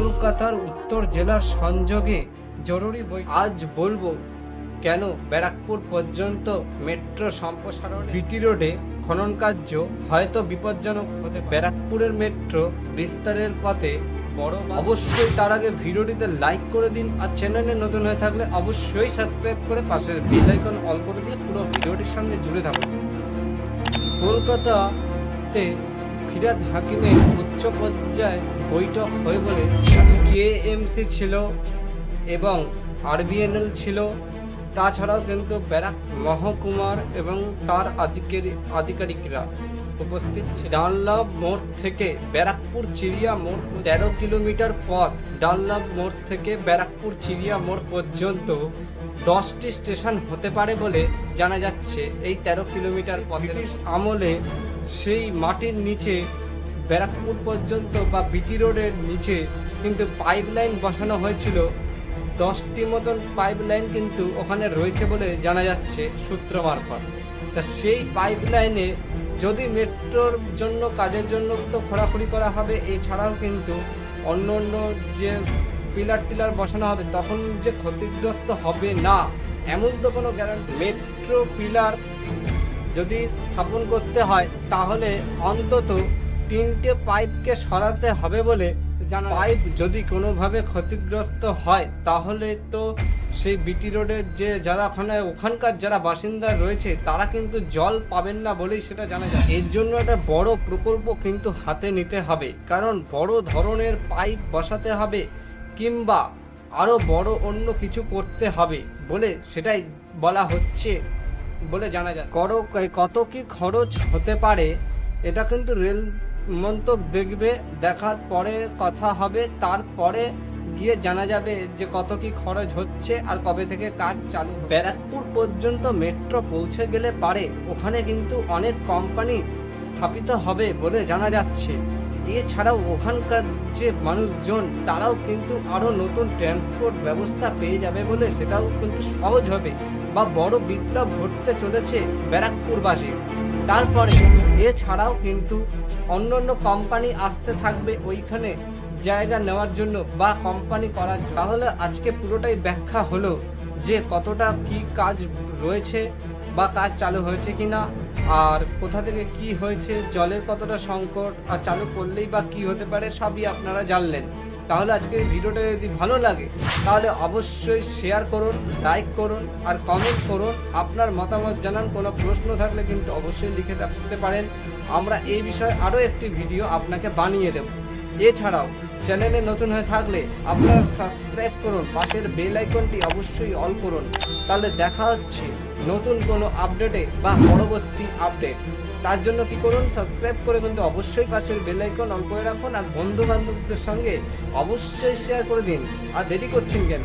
কলকাতার উত্তর জেলার সংযোগে জরুরি বই আজ বলব, কেন ব্যারাকপুর পর্যন্ত মেট্রো সম্প্রসারণ বিটি রোডে খনন কার্য হয়তো বিপজ্জনক হতে ব্যারাকপুরের মেট্রো বিস্তারের পথে বড় অবশ্যই তার আগে ভিডিওটিতে লাইক করে দিন আর চ্যানেলে নতুন হয়ে থাকলে অবশ্যই সাবস্ক্রাইব করে পাশের বেল আইকন অল করে দিয়ে পুরো ভিডিওটির সঙ্গে জুড়ে থাকুন। কলকাতাতে ফিরাদ হাকিমের উচ্চ পর্যায়ে বৈঠক হয় বলে কেএমসি ছিল এবং আরবিএনএল ছিল। তাছাড়াও কিন্তু ব্যারাক মহকুমার এবং তার আধিকারিক আধিকারিকরা উপস্থিত ছিল। ডানলাভ মোড় থেকে ব্যারাকপুর চিড়িয়া মোড় তেরো কিলোমিটার পথ। ডানলাভ মোড় থেকে ব্যারাকপুর চিড়িয়া মোড় পর্যন্ত দশটি স্টেশন হতে পারে বলে জানা যাচ্ছে। এই তেরো কিলোমিটার পথ ব্রিটিশ আমলে সেই মাটির নিচে, ব্যারাকপুর পর্যন্ত বা বিটি রোডের নিচে কিন্তু পাইপ লাইন বসানো হয়েছিল। দশটি মতন পাইপ লাইন কিন্তু ওখানে রয়েছে বলে জানা যাচ্ছে সূত্র মারফত। তা সেই পাইপ লাইনে যদি মেট্রোর জন্য, কাজের জন্য তো খোঁড়াখুড়ি করা হবে, এছাড়াও কিন্তু অন্য অন্য যে পিলার টিলার বসানো হবে, তখন যে ক্ষতিগ্রস্ত হবে না, এমন তো কোনো গ্যারান্টি মেট্রো পিলার যদি স্থাপন করতে হয়, তাহলে অন্তত তিনটে পাইপকে সরাতে হবে বলে জানা পাইপ যদি কোনোভাবে ক্ষতিগ্রস্ত হয়, তাহলে তো সেই বিটি রোডের যে যারা ওখানে, ওখানকার যারা বাসিন্দা রয়েছে, তারা কিন্তু জল পাবেন না বলেই সেটা জানা যায়। এর জন্য একটা বড় প্রকল্প কিন্তু হাতে নিতে হবে। কারণ বড় ধরনের পাইপ বসাতে হবে, কিংবা আরও বড় অন্য কিছু করতে হবে বলে সেটাই বলা হচ্ছে। বলে জানা যায় করো, কত কি খরচ হতে পারে, এটা কিন্তু রেল মন্ত্রক দেখবে, দেখার পরে কথা হবে, তারপরে গিয়ে জানা যাবে যে কত কি খরচ হচ্ছে আর কবে থেকে কাজ চালু। ব্যারাকপুর পর্যন্ত মেট্রো পৌঁছে গেলে পারে, ওখানে কিন্তু অনেক কোম্পানি স্থাপিত হবে বলে জানা যাচ্ছে এছাড়াও ওখানকার যে মানুষজন, তারাও কিন্তু আরও নতুন ট্রান্সপোর্ট ব্যবস্থা পেয়ে যাবে বলে সেটাও কিন্তু সহজ হবে বা বড় বিপ্লব ঘটতে চলেছে ব্যারাকপুরবাসী। তারপরে এছাড়াও কিন্তু অন্য অন্য কোম্পানি আসতে থাকবে ওইখানে জায়গা নেওয়ার জন্য বা কোম্পানি করার তাহলে আজকে পুরোটাই ব্যাখ্যা হলো যে কতটা কি কাজ রয়েছে বা কাজ চালু হয়েছে কি না আর কোথা থেকে কি হয়েছে, জলের কতটা সংকট, আর চালু করলেই বা কি হতে পারে, সবই আপনারা জানলেন। তাহলে আজকে এই ভিডিওটা যদি ভালো লাগে, তাহলে অবশ্যই শেয়ার করুন লাইক করুন, আর কমেন্ট করুন। আপনার মতামত জানান, কোনো প্রশ্ন থাকলে কিন্তু অবশ্যই লিখে রাখতে পারেন। আমরা এই বিষয়ে আরও একটি ভিডিও আপনাকে বানিয়ে দেব। এছাড়াও, চ্যানেলে নতুন হয়ে থাকলে আপনারা সাবস্ক্রাইব করুন, পাশের বেল আইকনটি অবশ্যই অল করুন। তাহলে দেখা হচ্ছে। নতুন কোনো আপডেটে বা পরবর্তী আপডেট। তার জন্য কি করুন সাবস্ক্রাইব করে কিন্তু অবশ্যই পাশের বেল আইকন অন করে রাখুন আর বন্ধু বান্ধবদের সঙ্গে অবশ্যই শেয়ার করে দিন। আর দেরি করছেন কেন?